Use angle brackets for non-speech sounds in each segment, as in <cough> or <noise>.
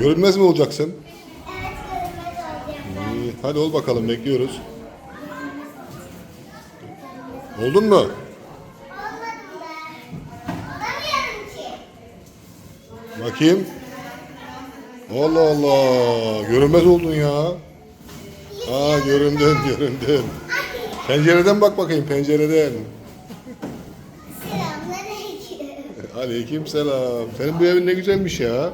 Görünmez mi olacaksın? Evet görünmez olacağım. İyi, hadi ol bakalım bekliyoruz. Oldun mu? Bakayım. Allah Allah. Görünmez oldun ya. Aa göründün göründün. Pencereden bak bakayım pencereden. Selamünaleyküm. Aleyküm selam. Senin bu evin ne güzelmiş ya.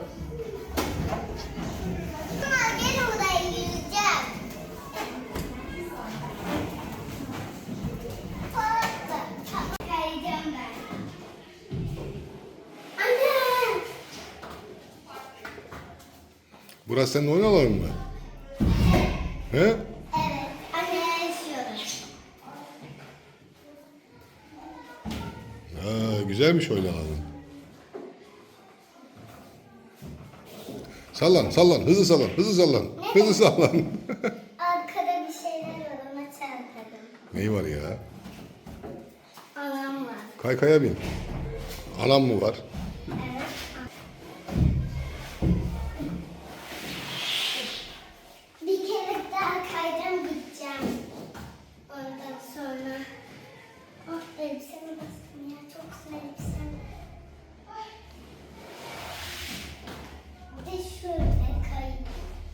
Burası senin oyun alanın mı? He? Evet. Anne yaşıyorum. Ha, güzelmiş oyun alanın. Sallan sallan hızlı sallan hızlı sallan hızlı sallan. <laughs> Arkada bir şeyler var ona çarparım. Neyi var ya? Anam var. Kaykaya bin. Anam mı var?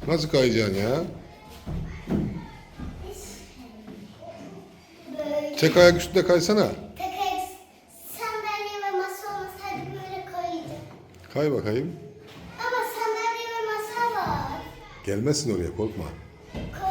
Nasıl kayacaksın ya? Böyle. Tek ayak üstünde kaysana. Tek ayak sandalye ve masa olmasaydı böyle kayacağım. Kay bakayım. Ama sandalye ve masa var. Gelmezsin oraya korkma. Korkma.